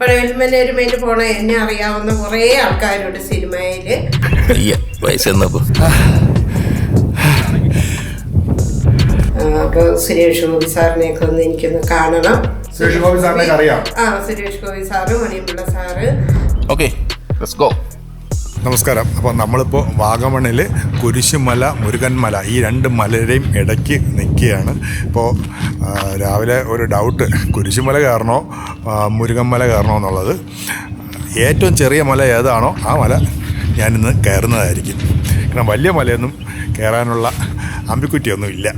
പഴയൽമനൊരുമയിൽ പോണ എന്നെ അറിയാവുന്ന കുറേ ആൾക്കാരുണ്ട് സിനിമയിൽ. വയസ്സെന്നപ്പോ അപ്പോൾ സുരേഷ് ഗോപി സാറിനെയൊക്കെ ഒന്ന് എനിക്കൊന്ന് കാണണം. സുരേഷ് ഗോപി അറിയാം ആ Suresh Gopi sir Maniyanpilla sir. Okay let's go നമസ്കാരം. അപ്പോൾ നമ്മളിപ്പോൾ വാഗമണിൽ കുരിശുമല മുരുകൻമല ഈ രണ്ട് മലയുടെയും ഇടയ്ക്ക് നിൽക്കുകയാണ്. ഇപ്പോൾ രാവിലെ ഒരു ഡൗട്ട് കുരിശുമല കയറണോ മുരുകൻമല കയറണോ എന്നുള്ളത്. ഏറ്റവും ചെറിയ മല ഏതാണോ ആ മല ഞാനിന്ന് കയറുന്നതായിരിക്കും. കാരണം വലിയ മലയൊന്നും കയറാനുള്ള അമ്പിക്കുറ്റിയൊന്നും ഇല്ല.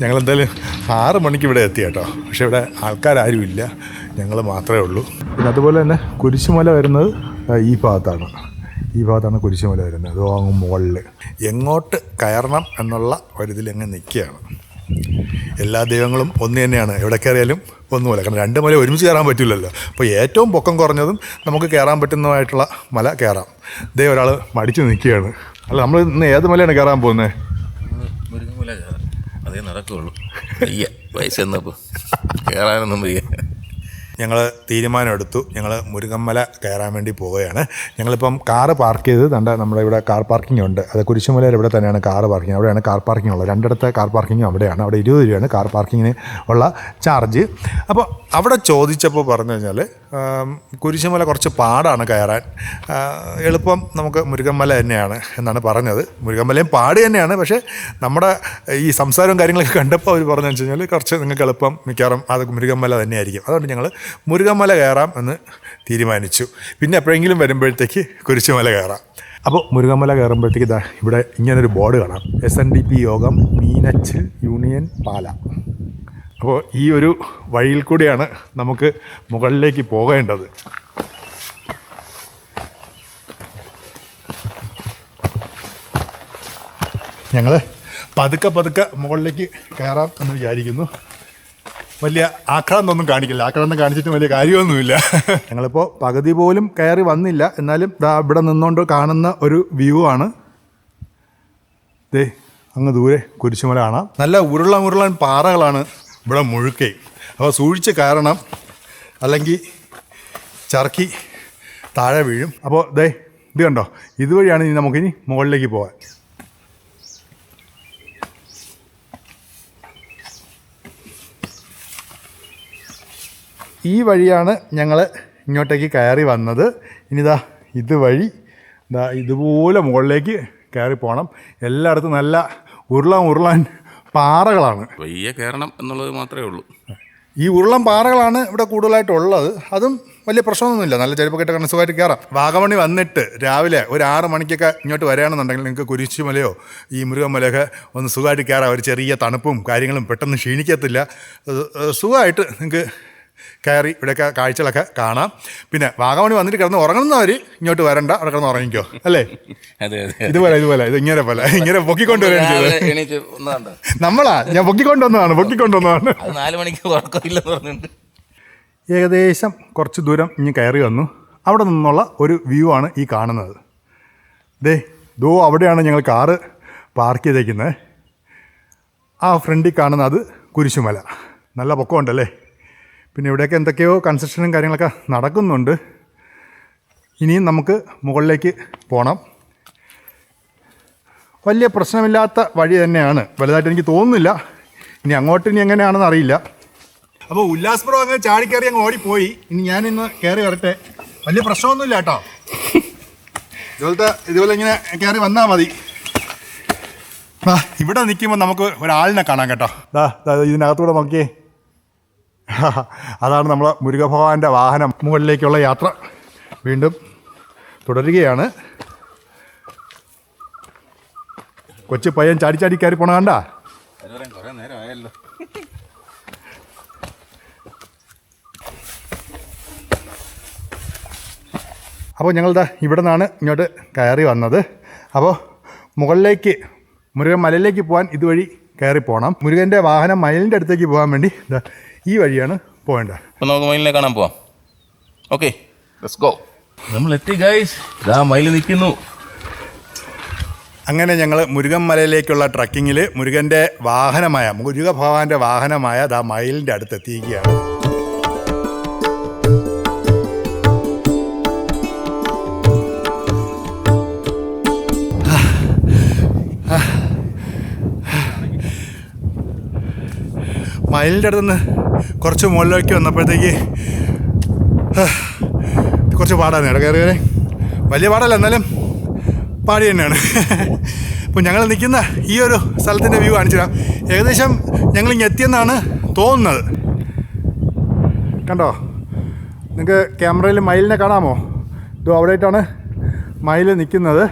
ഞങ്ങളെന്തായാലും ആറ് മണിക്ക് ഇവിടെ എത്തി കേട്ടോ. പക്ഷേ ഇവിടെ ആൾക്കാരും ഇല്ല. ഞങ്ങൾ മാത്രമേ ഉള്ളൂ. പിന്നെ അതുപോലെ തന്നെ കുരിശുമല വരുന്നത് ഈ ഭാഗത്താണ്. ഈ ഭാഗത്താണ് കുരിശുമല വരുന്നത്. അതോ അങ്ങ് മുകളിൽ എങ്ങോട്ട് കയറണം എന്നുള്ള ഒരിതിൽ അങ്ങ് നിൽക്കുകയാണ്. എല്ലാ ദൈവങ്ങളും ഒന്ന് തന്നെയാണ്. എവിടെ കയറിയാലും ഒന്നുമല്ല. കാരണം രണ്ട് മല ഒരുമിച്ച് കയറാൻ പറ്റില്ലല്ലോ. അപ്പോൾ ഏറ്റവും പൊക്കം കുറഞ്ഞതും നമുക്ക് കയറാൻ പറ്റുന്നതായിട്ടുള്ള മല കയറാം. ദൈവം ഒരാൾ മടിച്ചു നിൽക്കുകയാണ്. അല്ല നമ്മൾ ഇന്ന് ഏത് മലയാണ് കയറാൻ പോകുന്നത് അതേ നടക്കുള്ളൂ. വയസ്സെന്നപ്പോൾ വയസ്സെന്നപ്പോ കയറാനൊന്നും വയ്യ. ഞങ്ങൾ തീരുമാനമെടുത്തു. ഞങ്ങൾ മുരുകമ്മല കയറാൻ വേണ്ടി പോവുകയാണ്. ഞങ്ങളിപ്പം കാറ് പാർക്ക് ചെയ്ത് തണ്ട നമ്മുടെ ഇവിടെ കാർ പാർക്കിംഗ് ഉണ്ട്. അത് കുരിശുമലയിൽ ഇവിടെ തന്നെയാണ് കാർ പാർക്കിംഗ്. അവിടെയാണ് കാർ പാർക്കിംഗ് ഉള്ളത്. രണ്ടിടത്തെ കാർ പാർക്കിംഗ് അവിടെയാണ്. അവിടെ ഇരുപത് രൂപയാണ് കാർ പാർക്കിങ്ങിന് ഉള്ള ചാർജ്. അപ്പോൾ അവിടെ ചോദിച്ചപ്പോൾ പറഞ്ഞു കഴിഞ്ഞാൽ കുരിശുമല കുറച്ച് പാടാണ് കയറാൻ. എളുപ്പം നമുക്ക് മുരുകമ്മല തന്നെയാണ് എന്നാണ് പറഞ്ഞത്. മുരുകമ്മലയും പാട് തന്നെയാണ്. പക്ഷേ നമ്മുടെ ഈ സംസാരവും കാര്യങ്ങളൊക്കെ കണ്ടപ്പോൾ അവർ പറഞ്ഞു വെച്ച് കഴിഞ്ഞാൽ കുറച്ച് നിങ്ങൾക്ക് എളുപ്പം മിക്കവാറും അത് മുരുകമ്മല തന്നെയായിരിക്കും. അതുകൊണ്ട് ഞങ്ങൾ മുരുകമ്മല കയറാം എന്ന് തീരുമാനിച്ചു. പിന്നെ എപ്പോഴെങ്കിലും വരുമ്പോഴത്തേക്ക് കുരിശുമല കയറാം. അപ്പോൾ മുരുകമല കയറുമ്പോഴത്തേക്ക് ഇതാ ഇവിടെ ഇങ്ങനൊരു ബോർഡ് കാണാം. എസ് എൻ ഡി പി യോഗം മീനച്ചിൽ യൂണിയൻ പാല. അപ്പോൾ ഈ ഒരു വഴിയിൽ കൂടിയാണ് നമുക്ക് മുകളിലേക്ക് പോകേണ്ടത്. ഞങ്ങൾ പതുക്കെ പതുക്കെ മുകളിലേക്ക് കയറാം എന്ന് വിചാരിക്കുന്നു. വലിയ ആക്രാന്തൊന്നും കാണിക്കില്ല. ആക്രാന്തം കാണിച്ചിട്ട് വലിയ കാര്യമൊന്നുമില്ല. ഞങ്ങളിപ്പോൾ പകുതി പോലും കയറി വന്നില്ല. എന്നാലും ദാ ഇവിടെ നിന്നുകൊണ്ട് കാണുന്ന ഒരു വ്യൂ ആണ്. ദേ അങ്ങ് ദൂരെ കുരിശുമല കാണാം. നല്ല ഉരുളൻ ഉരുളൻ പാറകളാണ് ഇവിടെ മുഴുക്കെ. അപ്പോൾ സൂക്ഷിച്ച് കയറണം. അല്ലെങ്കിൽ ചർക്കി താഴെ വീഴും. അപ്പോൾ ദേ ഇത് കണ്ടോ? ഇതുവഴിയാണ് ഇനി നമുക്കിനി മുകളിലേക്ക് പോകാൻ ഈ വഴിയാണ് ഞങ്ങൾ ഇങ്ങോട്ടേക്ക് കയറി വന്നത്. ഇനിതാ ഇതുവഴി ഇതാ ഇതുപോലെ മുകളിലേക്ക് കയറി പോകണം എല്ലായിടത്തും നല്ല ഉരുളാൻ ഉരുളാൻ പാറകളാണ്. വയ്യ കയറണം എന്നുള്ളത് മാത്രമേ ഉള്ളൂ. ഈ ഉരുളൻ പാറകളാണ് ഇവിടെ കൂടുതലായിട്ടുള്ളത്. അതും വലിയ പ്രശ്നമൊന്നുമില്ല. നല്ല ചെരുപ്പൊക്കെ കണ്ട് സുഖമായിട്ട് കയറാം. വാഗമണി വന്നിട്ട് രാവിലെ ഒരു ആറ് മണിക്കൊക്കെ ഇങ്ങോട്ട് വരികയാണെന്നുണ്ടെങ്കിൽ നിങ്ങൾക്ക് കുരിശുമലയോ ഈ മുരുകമലയൊക്കെ ഒന്ന് സുഖമായിട്ട് കയറാം. ഒരു ചെറിയ തണുപ്പും കാര്യങ്ങളും പെട്ടെന്ന് ക്ഷീണിക്കത്തില്ല. സുഖമായിട്ട് നിങ്ങൾക്ക് കയറി ഇവിടെയൊക്കെ കാഴ്ചകളൊക്കെ കാണാം. പിന്നെ വാഗമണി വന്നിട്ട് കിടന്ന് ഉറങ്ങുന്നവർ ഇങ്ങോട്ട് വരണ്ട അവിടെ കിടന്ന് ഉറങ്ങിക്കോ. അല്ലേ? അതെ അതെ ഇതുപോലെ ഇതുപോലെ ഇത് ഇങ്ങനെ പോലെ ഇങ്ങനെ പൊക്കിക്കൊണ്ട് വരാൻ രാവിലെ എണീറ്റ് ഒന്നാണ്ട് നമ്മളാ? ഞാൻ പൊക്കിക്കൊണ്ടുവന്നതാണ് പൊക്കിക്കൊണ്ടുവന്നതാണ്. അത് നാല് മണിക്ക് ഉറക്കമില്ലെന്ന് പറഞ്ഞിട്ടുണ്ട്. ഏകദേശം കുറച്ച് ദൂരം ഇനി കയറി വന്നു. അവിടെ നിന്നുള്ള ഒരു വ്യൂ ആണ് ഈ കാണുന്നത്. ദേ ദോ അവിടെയാണ് ഞങ്ങൾ കാറ് പാർക്ക് ചെയ്തേക്കുന്നത്. ആ ഫ്രണ്ടിൽ കാണുന്നത് കുരിശുമല. നല്ല പൊക്കമുണ്ടല്ലേ? പിന്നെ ഇവിടെയൊക്കെ എന്തൊക്കെയോ കൺസ്ട്രക്ഷനും കാര്യങ്ങളൊക്കെ നടക്കുന്നുണ്ട്. ഇനിയും നമുക്ക് മുകളിലേക്ക് പോകണം വലിയ പ്രശ്നമില്ലാത്ത വഴി തന്നെയാണ്. വലുതായിട്ട് എനിക്ക് തോന്നുന്നില്ല. ഇനി അങ്ങോട്ട് ഇനി എങ്ങനെയാണെന്ന് അറിയില്ല. അപ്പോൾ ഉല്ലാസ്പുരം അങ്ങ് ചാടിക്കയറി അങ്ങ് ഓടിപ്പോയി. ഇനി ഞാനിന്ന് കയറി വരട്ടെ. വലിയ പ്രശ്നമൊന്നുമില്ല കേട്ടോ. ഇതുപോലത്തെ ഇതുപോലെ ഇങ്ങനെ കയറി വന്നാൽ മതി. ആ ഇവിടെ നിൽക്കുമ്പോൾ നമുക്ക് ഒരാളിനെ കാണാം കേട്ടോ. ദാ ഇതിനകത്തൂടെ നോക്കിയേ. അതാണ് നമ്മൾ മുരുകഭഗവാന്റെ വാഹനം. മുകളിലേക്കുള്ള യാത്ര വീണ്ടും തുടരുകയാണ്. കൊച്ചു പയ്യൻ ചാടി ചാടി കയറി പോണ കണ്ടാ? അപ്പോൾ ഞങ്ങളിതാ ഇവിടെ നിന്നാണ് ഇങ്ങോട്ട് കയറി വന്നത്. അപ്പോൾ മുകളിലേക്ക് മുരുകൻ മലയിലേക്ക് പോകാൻ ഇതുവഴി കയറി പോകണം മുരുകന്റെ വാഹനം മയിലിന്റെ അടുത്തേക്ക് പോകാൻ വേണ്ടി ഈ വഴിയാണ് പോകേണ്ടത്. അപ്പോൾ നമുക്ക് മൈലിനെ കാണാൻ പോവാം. ഓക്കെ. ലെറ്റ്സ് ഗോ നമ്മൾ എത്തി ഗൈസ് ഇതാ മയിൽ നിൽക്കുന്നു. അങ്ങനെ ഞങ്ങൾ മുരുകൻ മലയിലേക്കുള്ള ട്രക്കിങ്ങിൽ മുരുകന്റെ വാഹനമായ മുരുക ഭഗവാന്റെ വാഹനമായ ദാ മയിലിന്റെ അടുത്ത് എത്തിയിരിക്കുകയാണ് മയിലിന്റെ അടുത്തുനിന്ന് കുറച്ച് മുകളിലേക്ക് വന്നപ്പോഴത്തേക്ക് കുറച്ച് പാടാണ് ഇട കയറി കയറി. വലിയ പാടല്ല എന്നാലും പാടി തന്നെയാണ്. അപ്പോൾ ഞങ്ങൾ നിൽക്കുന്ന ഈ ഒരു സ്ഥലത്തിന്റെ വ്യൂ കാണിച്ചു തരാം ഏകദേശം ഞങ്ങൾ ഇങ്ങ് എത്തിയെന്നാണ് തോന്നുന്നത്. കണ്ടോ? നിങ്ങൾക്ക് ക്യാമറയിൽ മയിലിനെ കാണാമോ? ഇത് അവിടെയായിട്ടാണ് മയിൽ നിൽക്കുന്നത്.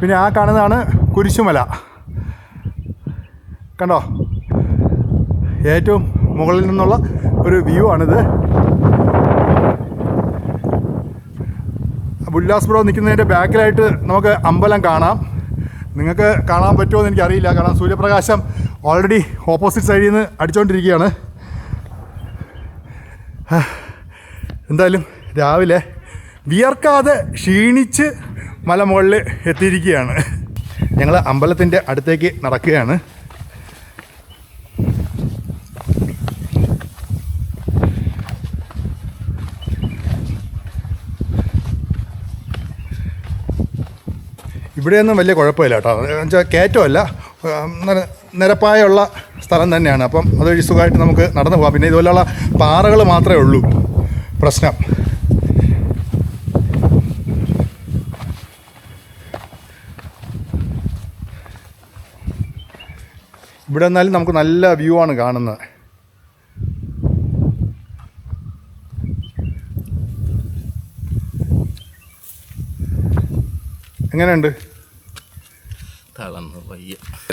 പിന്നെ ആ കാണുന്നതാണ് കുരിശുമല. കണ്ടോ? ഏറ്റവും മുകളിൽ നിന്നുള്ള ഒരു വ്യൂ ആണിത്. ബ്രോ നിൽക്കുന്നതിന്റെ ബാക്കിലായിട്ട് നമുക്ക് അമ്പലം കാണാം. നിങ്ങൾക്ക് കാണാൻ പറ്റുമോ എന്ന് എനിക്കറിയില്ല. കാരണം സൂര്യപ്രകാശം ഓൾറെഡി ഓപ്പോസിറ്റ് സൈഡിൽ നിന്ന് അടിച്ചുകൊണ്ടിരിക്കുകയാണ് എന്തായാലും രാവിലെ വിയർക്കാതെ ക്ഷീണിച്ച് മലമുകളിൽ എത്തിയിരിക്കുകയാണ്. ഞങ്ങൾ അമ്പലത്തിന്റെ അടുത്തേക്ക് നടക്കുകയാണ്. ഇവിടെയൊന്നും വലിയ കുഴപ്പമില്ല കേട്ടോ. എന്നുവെച്ചാൽ കയറ്റമല്ല. നിരപ്പായുള്ള സ്ഥലം തന്നെയാണ്. അപ്പം അതൊരു സുഖമായിട്ട് നമുക്ക് നടന്നു പോകാം. പിന്നെ ഇതുപോലെയുള്ള പാറകൾ മാത്രമേ ഉള്ളൂ. പ്രശ്നം. ഇവിടെ എന്നാലും നമുക്ക് നല്ല വ്യൂ ആണ് കാണുന്നത്. എങ്ങനെയുണ്ട്?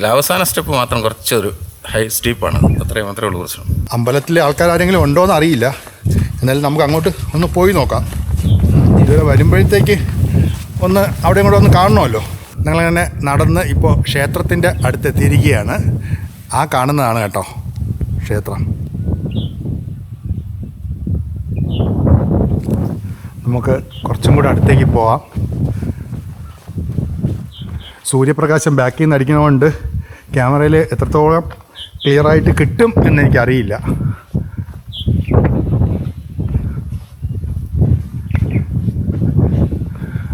അവസാന സ്റ്റെപ്പ് മാത്രം കുറച്ചൊരു ഹൈ സ്റ്റീപ്പാണ്. അത്രയും മാത്രമേ ഉള്ളൂ പ്രശ്നം. അമ്പലത്തിലെ ആൾക്കാർ ആരെങ്കിലും ഉണ്ടോ എന്ന് അറിയില്ല. എന്നാലും നമുക്ക് അങ്ങോട്ട് ഒന്ന് പോയി നോക്കാം. ഇതുവരെ വരുമ്പോഴത്തേക്ക് ഒന്ന് അവിടെയും കൂടെ ഒന്ന് കാണണമല്ലോ. ഞങ്ങളങ്ങനെ നടന്ന് ഇപ്പോൾ ക്ഷേത്രത്തിന്റെ അടുത്തെത്തിയിരിക്കുകയാണ്. ആ കാണുന്നതാണ് കേട്ടോ ക്ഷേത്രം. നമുക്ക് കുറച്ചും കൂടെ അടുത്തേക്ക് പോവാം. സൂര്യപ്രകാശം ബാക്കിൽ നിന്ന് അടിക്കണതുകൊണ്ട് ക്യാമറയിൽ എത്രത്തോളം ക്ലിയറായിട്ട് കിട്ടും എന്നെനിക്കറിയില്ല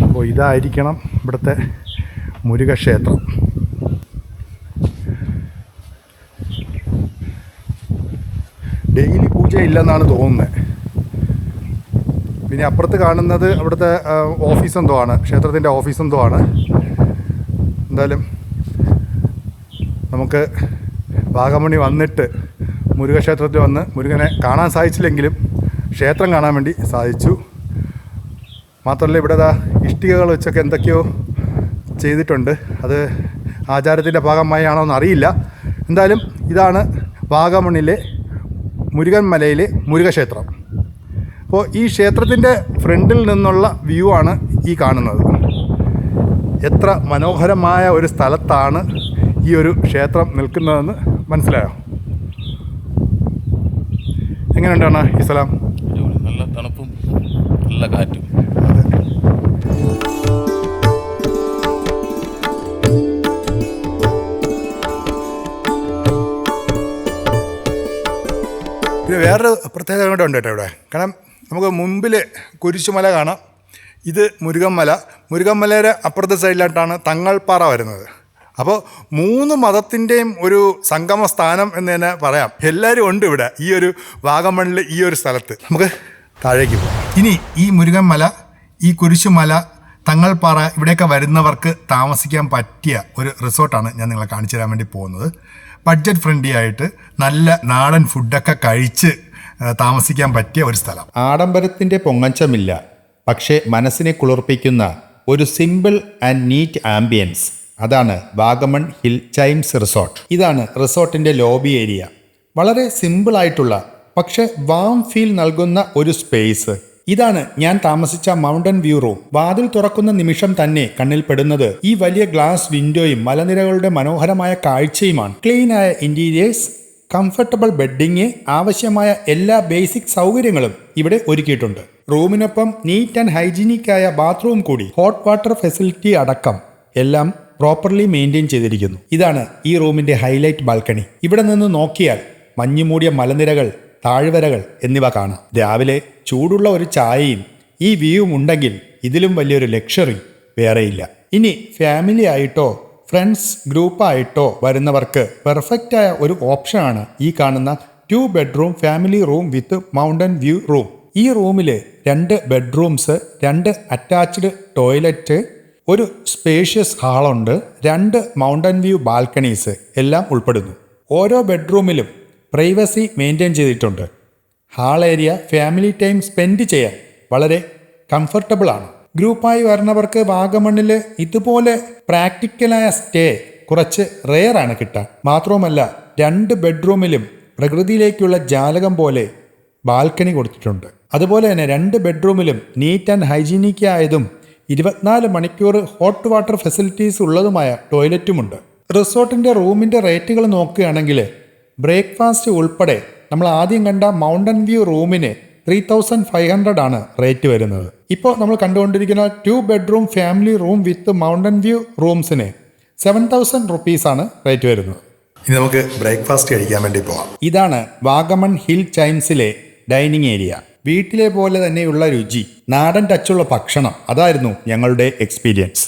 അപ്പോൾ ഇതായിരിക്കണം ഇവിടുത്തെ മുരുകക്ഷേത്രം. ഡെയിലി പൂജ ഇല്ലെന്നാണ് തോന്നുന്നത് പിന്നെ അപ്പുറത്ത് കാണുന്നത് അവിടുത്തെ ഓഫീസ് എന്തോ ആണ് ക്ഷേത്രത്തിന്റെ ഓഫീസ് എന്തോ ആണ്. എന്തായാലും നമുക്ക് വാഗമണി വന്നിട്ട് മുരുകക്ഷേത്രത്തിൽ വന്ന് മുരുകനെ കാണാൻ സാധിച്ചില്ലെങ്കിലും ക്ഷേത്രം കാണാൻ വേണ്ടി സാധിച്ചു. മാത്രമല്ല ഇവിടെ ദാ ഇഷ്ടികകൾ വെച്ചൊക്കെ എന്തൊക്കെയോ ചെയ്തിട്ടുണ്ട്. അത് ആചാരത്തിന്റെ ഭാഗമായി ആണോ എന്ന് അറിയില്ല എന്തായാലും ഇതാണ് വാഗമണിലെ മുരുകൻ മലയിലെ മുരുകക്ഷേത്രം. അപ്പോൾ ഈ ക്ഷേത്രത്തിന്റെ ഫ്രണ്ടിൽ നിന്നുള്ള വ്യൂ ആണ് ഈ കാണുന്നത്. എത്ര മനോഹരമായ ഒരു സ്ഥലത്താണ് ഈ ഒരു ക്ഷേത്രം നിൽക്കുന്നതെന്ന് മനസ്സിലായോ? എങ്ങനെയുണ്ടാണ് ഈ സ്ഥലം. നല്ല തണുപ്പും നല്ല കാറ്റും. പിന്നെ വേറൊരു പ്രത്യേകത കൂടെ ഉണ്ട് കേട്ടോ ഇവിടെ. കാരണം നമുക്ക് മുമ്പിൽ കുരിശുമല കാണാം. ഇത് മുരുകമ്മല. മുരുകന്മലയുടെ അപ്പുറത്തെ സൈഡിലായിട്ടാണ് തങ്ങൾപ്പാറ വരുന്നത്. അപ്പോൾ മൂന്ന് മതത്തിന്റെയും ഒരു സംഗമ സ്ഥാനം എന്ന് തന്നെ പറയാം. എല്ലാവരും ഉണ്ട് ഇവിടെ ഈ ഒരു വാഗമണ്ണിൽ ഈ ഒരു സ്ഥലത്ത്. നമുക്ക് താഴേക്ക് പോകാം. ഇനി ഈ മുരുകന്മല ഈ കുരിശുമല തങ്ങൾപ്പാറ ഇവിടെയൊക്കെ വരുന്നവർക്ക് താമസിക്കാൻ പറ്റിയ ഒരു റിസോർട്ടാണ് ഞാൻ നിങ്ങളെ കാണിച്ചു തരാൻ വേണ്ടി പോകുന്നത്. ബഡ്ജറ്റ് ഫ്രണ്ട്ലി ആയിട്ട് നല്ല നാടൻ ഫുഡൊക്കെ കഴിച്ച് താമസിക്കാൻ പറ്റിയ ഒരു സ്ഥലം. ആഡംബരത്തിന്റെ പൊങ്ങച്ചമില്ല. പക്ഷേ മനസ്സിനെ കുളിർപ്പിക്കുന്ന ഒരു സിമ്പിൾ ആൻഡ് നീറ്റ് ആംബിയൻസ് അതാണ് വാഗമൺ ഹിൽ ചൈംസ് റിസോർട്ട്. ഇതാണ് റിസോർട്ടിന്റെ ലോബി ഏരിയ വളരെ സിമ്പിളായിട്ടുള്ള പക്ഷെ വാം ഫീൽ നൽകുന്ന ഒരു സ്പേസ് ഇതാണ് ഞാൻ താമസിച്ച മൗണ്ടൻ വ്യൂ റൂം വാതിൽ തുറക്കുന്ന നിമിഷം തന്നെ കണ്ണിൽ പെടുന്നത് ഈ വലിയ ഗ്ലാസ് വിൻഡോയും മലനിരകളുടെ മനോഹരമായ കാഴ്ചയുമാണ്. ക്ലീനായ ഇന്റീരിയേഴ്സ് കംഫർട്ടബിൾ ബെഡിങ് ആവശ്യമായ എല്ലാ ബേസിക് സൗകര്യങ്ങളും ഇവിടെ ഒരുക്കിയിട്ടുണ്ട്. റൂമിനൊപ്പം നീറ്റ് ആൻഡ് ഹൈജീനിക് ആയ ബാത്റൂം കൂടി ഹോട്ട് വാട്ടർ ഫെസിലിറ്റി അടക്കം എല്ലാം പ്രോപ്പർലി മെയിന്റെയിൻ ചെയ്തിരിക്കുന്നു. ഇതാണ് ഈ റൂമിന്റെ ഹൈലൈറ്റ് ബാൽക്കണി ഇവിടെ നിന്ന് നോക്കിയാൽ മഞ്ഞുമൂടിയ മലനിരകൾ താഴ്വരകൾ എന്നിവ കാണാം. രാവിലെ ചൂടുള്ള ഒരു ചായയും ഈ വ്യൂവും ഉണ്ടെങ്കിൽ ഇതിലും വലിയൊരു ലക്ഷറി വേറെയില്ല. ഇനി ഫാമിലി ആയിട്ടോ ഫ്രണ്ട്സ് ഗ്രൂപ്പായിട്ടോ വരുന്നവർക്ക് പെർഫെക്റ്റായ ഒരു ഓപ്ഷനാണ് ഈ കാണുന്ന two bedroom family room with mountain view room. ഈ റൂമിൽ രണ്ട് ബെഡ്റൂംസ് രണ്ട് അറ്റാച്ച്ഡ് ടോയ്ലറ്റ് ഒരു സ്പേഷ്യസ് ഹാളുണ്ട് രണ്ട് മൗണ്ടൻ വ്യൂ ബാൽക്കണീസ് എല്ലാം ഉൾപ്പെടുന്നു. ഓരോ ബെഡ്റൂമിലും പ്രൈവസി മെയിന്റെയിൻ ചെയ്തിട്ടുണ്ട്. Hall area family time spend ചെയ്യാൻ വളരെ കംഫർട്ടബിൾ ആണ് ഗ്രൂപ്പായി വരുന്നവർക്ക് വാഗമണ്ണിൽ ഇതുപോലെ പ്രാക്ടിക്കലായ സ്റ്റേ കുറച്ച് റെയർ ആണ് കിട്ടാൻ മാത്രവുമല്ല രണ്ട് ബെഡ്റൂമിലും പ്രകൃതിയിലേക്കുള്ള ജാലകം പോലെ ബാൽക്കണി കൊടുത്തിട്ടുണ്ട്. അതുപോലെ തന്നെ രണ്ട് ബെഡ്റൂമിലും നീറ്റ് ആൻഡ് ഹൈജീനിക് ആയതും ഇരുപത്തിനാല് മണിക്കൂർ ഹോട്ട് വാട്ടർ ഫെസിലിറ്റീസ് ഉള്ളതുമായ ടോയ്ലറ്റുമുണ്ട്. റിസോർട്ടിന്റെ റൂമിന്റെ റേറ്റുകൾ നോക്കുകയാണെങ്കിൽ ബ്രേക്ക്ഫാസ്റ്റ് ഉൾപ്പെടെ നമ്മൾ ആദ്യം കണ്ട മൗണ്ടൻ വ്യൂ റൂമിന് ത്രീ തൗസൻഡ് ഫൈവ് ഹൺഡ്രഡ് ആണ് റേറ്റ് വരുന്നത്. ഇപ്പോൾ നമ്മൾ കണ്ടുകൊണ്ടിരിക്കുന്ന two bedroom family room with mountain view റൂംസിന് seven thousand റുപ്പീസാണ് റേറ്റ് വരുന്നത്. ഇനി നമുക്ക് ബ്രേക്ക്ഫാസ്റ്റ് കഴിക്കാൻ വേണ്ടി പോവാം. ഇതാണ് വാഗമൺ ഹിൽ ചൈംസിലെ ഡൈനിങ് ഏരിയ. വീട്ടിലെ പോലെ തന്നെയുള്ള രുചി നാടൻ ടച്ചുള്ള ഭക്ഷണം അതായിരുന്നു ഞങ്ങളുടെ എക്സ്പീരിയൻസ്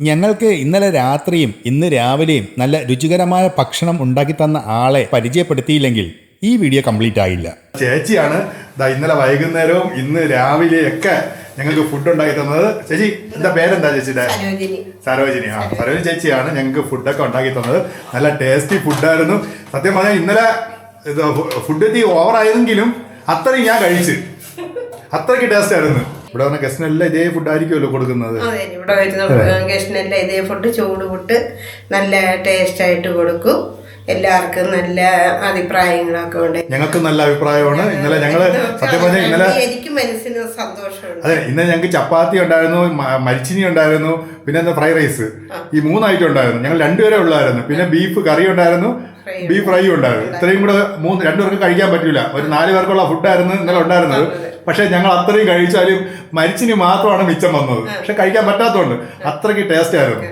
ഞങ്ങൾക്ക് ഇന്നലെ രാത്രിയും ഇന്ന് രാവിലെയും നല്ല രുചികരമായ ഭക്ഷണം ഉണ്ടാക്കി തന്ന ആളെ പരിചയപ്പെടുത്തിയില്ലെങ്കിൽ ഈ വീഡിയോ കംപ്ലീറ്റ് ആയില്ല. ചേച്ചിയാണ് ദാ ഇന്നലെ വൈകുന്നേരവും ഇന്ന് രാവിലെയൊക്കെ ഞങ്ങൾക്ക് ഫുഡ് ഉണ്ടാക്കി തന്നത്. ചേച്ചി എന്താ പേരെന്താ ചേച്ചിയുടെ? സരോജിനി. സരോജിനി. ആ സരോജിനി ചേച്ചിയാണ് ഞങ്ങൾക്ക് ഫുഡൊക്കെ ഉണ്ടാക്കി തന്നത്. നല്ല ടേസ്റ്റി ഫുഡായിരുന്നു സത്യം പറഞ്ഞാൽ ഇന്നലെ ഇത് ഫുഡ് എത്തി ഓവറായിരുന്നെങ്കിലും അത്രയും ഞാൻ കഴിച്ച്. അത്രയ്ക്ക് ടേസ്റ്റ് ആയിരുന്നു. ഇവിടെ വന്ന ഗസ്റ്റിനെല്ലാം ഇതേ ഫുഡ് ആയിരിക്കുമല്ലോ കൊടുക്കുന്നത്. അതെ ഇവിടെ വരുന്ന ഗസ്റ്റിനെല്ലാം ഇതേ ഫുഡ് ചൂട് വിട്ട് നല്ല ടേസ്റ്റ് ആയിട്ട് കൊടുക്കും. എല്ലാവർക്കും നല്ല അഭിപ്രായങ്ങളൊക്കെ ഉണ്ട്. ഞങ്ങൾക്ക് നല്ല അഭിപ്രായമാണ്. ഇന്നലെ ഞങ്ങൾ സത്യം പറഞ്ഞാൽ ഇന്നലെ എനിക്ക് മനസ്സിന് സന്തോഷമുണ്ട്. അതെ ഇന്നലെ ഞങ്ങൾക്ക് ചപ്പാത്തി ഉണ്ടായിരുന്നു മരിച്ചിനി ഉണ്ടായിരുന്നു പിന്നെ എന്താ ഫ്രൈഡ് റൈസ്. ഈ മൂന്നായിട്ട് ഉണ്ടായിരുന്നു. ഞങ്ങൾ രണ്ടുപേരെ ഉള്ളായിരുന്നു. പിന്നെ ബീഫ് കറി ഉണ്ടായിരുന്നു ബീഫ് ഫ്രൈ ഉണ്ടായിരുന്നു. ഇത്രയും കൂടെ മൂന്ന് രണ്ടുപേർക്ക് കഴിക്കാൻ പറ്റില്ല ഒരു നാല് പേർക്കുള്ള ഫുഡായിരുന്നു ഇന്നലെ ഉണ്ടായിരുന്നത്. പക്ഷെ ഞങ്ങൾ അത്രയും കഴിച്ചാലും മരിച്ചിനി മാത്രമാണ് മിച്ചം വന്നത്. പക്ഷെ കഴിക്കാൻ പറ്റാത്തതുകൊണ്ട് അത്രയ്ക്ക് ടേസ്റ്റ് ആയിരുന്നു.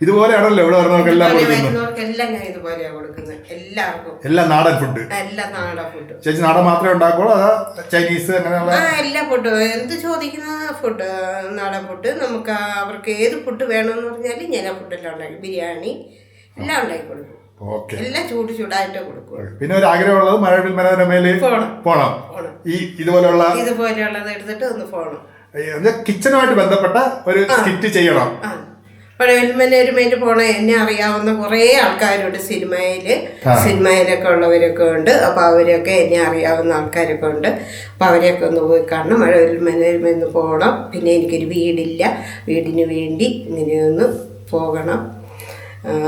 ഇതുപോലെയാണല്ലോ ഇവിടെ വരുന്നവർക്ക് എല്ലാം വരുന്നവർക്കെല്ലാം ഞാൻ ഇതുപോലെയാ കൊടുക്കുന്നത്. എല്ലാവർക്കും. എല്ലാം നാടൻ ഫുഡ് എല്ലാ നാടൻ ഫുഡ് ചേച്ചി നാടൻ മാത്രമേ ഉണ്ടാക്കുള്ളൂ അതാ ചൈനീസ് അങ്ങനെയുള്ള? എല്ലാ ഫുഡ് എന്ത് ചോദിക്കുന്ന ഫുഡ് നാടൻ ഫുഡ് നമുക്ക് അവർക്ക് ഏത് ഫുഡ് വേണമെന്ന് പറഞ്ഞാൽ ഞാൻ ആ ഫുഡെല്ലാം ഉണ്ടാക്കി. ബിരിയാണി എല്ലാം ഉണ്ടാക്കി കൊടുക്കും. എല്ലാം ചൂട് ചൂടായിട്ട് കൊടുക്കും. പിന്നെ ഒരു ആഗ്രഹമുള്ളത് മഴവിൽ. പോണം. പോണം. ഈ ഇതുപോലെയുള്ള ഇതുപോലെയുള്ളത് എടുത്തിട്ട് ഒന്ന് പോണം. കിച്ചനുമായിട്ട് ബന്ധപ്പെട്ട ഒരു സ്കിറ്റ് ചെയ്യണം. ആ പഴവൽമനൊരുമയിൽ പോണ എന്നെ അറിയാവുന്ന കുറേ ആൾക്കാരുണ്ട് സിനിമയിൽ സിനിമയിലൊക്കെ ഉള്ളവരൊക്കെ ഉണ്ട്. അപ്പോൾ അവരൊക്കെ എന്നെ അറിയാവുന്ന ആൾക്കാരൊക്കെ ഉണ്ട്. അപ്പോൾ അവരെയൊക്കെ ഒന്ന് പോയി കാണണം. മഴവൽമനൊരുമെന്ന് പോകണം പിന്നെ എനിക്കൊരു വീടില്ല. വീടിന് വേണ്ടി ഇങ്ങനെ ഒന്ന് പോകണം.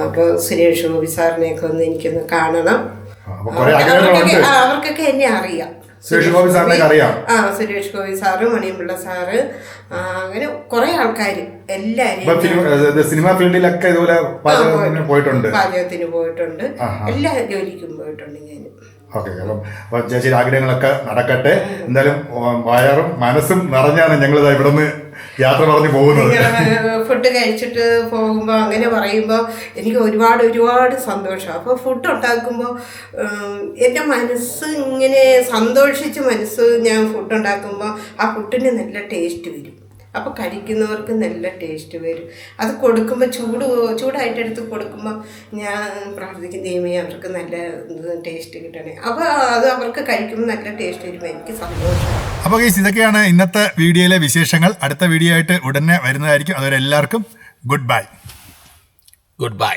അപ്പോൾ സുരേഷ് ഗോപി സാറിനെയൊക്കെ ഒന്ന് എനിക്കൊന്ന് കാണണം. അവർക്കൊക്കെ എന്നെ അറിയാം. സുരേഷ് ഗോപി സാറിനെ അറിയാം. ആ സുരേഷ് ഗോപി സാറ് മണിയമ്പിള്ള സാറ് അങ്ങനെ കുറെ ആൾക്കാർ എല്ലാരും സിനിമാ ഫീൽഡിലൊക്കെ ഇതുപോലെ പാചകത്തിന് പോയിട്ടുണ്ട്. പാചകത്തിന് പോയിട്ടുണ്ട്. എല്ലാ ജോലിക്കും പോയിട്ടുണ്ട് ഞാൻ. ഓക്കെ അപ്പം ചേച്ചിയുടെ ആഗ്രഹങ്ങളൊക്കെ നടക്കട്ടെ. എന്തായാലും വയറും മനസ്സും നിറഞ്ഞാണ് ഞങ്ങൾ ഇവിടെ നിന്ന് യാത്ര പറഞ്ഞു പോകുന്നത്. ഫുഡ് കഴിച്ചിട്ട് പോകുമ്പോൾ അങ്ങനെ പറയുമ്പോൾ എനിക്ക് ഒരുപാട് ഒരുപാട് സന്തോഷം. അപ്പോൾ ഫുഡ് ഉണ്ടാക്കുമ്പോൾ എന്റെ മനസ്സ് ഇങ്ങനെ സന്തോഷിച്ച് മനസ്സ് ഞാൻ ഫുഡ് ഉണ്ടാക്കുമ്പോൾ ആ ഫുഡിന് നല്ല ടേസ്റ്റ് വരും. അപ്പോൾ കഴിക്കുന്നവർക്ക് നല്ല ടേസ്റ്റ് വരും. അത് കൊടുക്കുമ്പോൾ ചൂട് ചൂടായിട്ട് എടുത്ത് കൊടുക്കുമ്പോൾ ഞാൻ പ്രാർത്ഥിക്കും ദൈവമേ അവർക്ക് നല്ല ടേസ്റ്റ് കിട്ടണേ. അപ്പോൾ അത് അവർക്ക് കഴിക്കുമ്പോൾ നല്ല ടേസ്റ്റ് വരുമ്പോൾ എനിക്ക് സന്തോഷം. അപ്പോൾ ഗൈസ് ഇതൊക്കെയാണ് ഇന്നത്തെ വീഡിയോയിലെ വിശേഷങ്ങൾ. അടുത്ത വീഡിയോ ആയിട്ട് ഉടനെ വരുന്നതായിരിക്കും. അതുവരെ എല്ലാവർക്കും ഗുഡ് ബൈ. Good bye.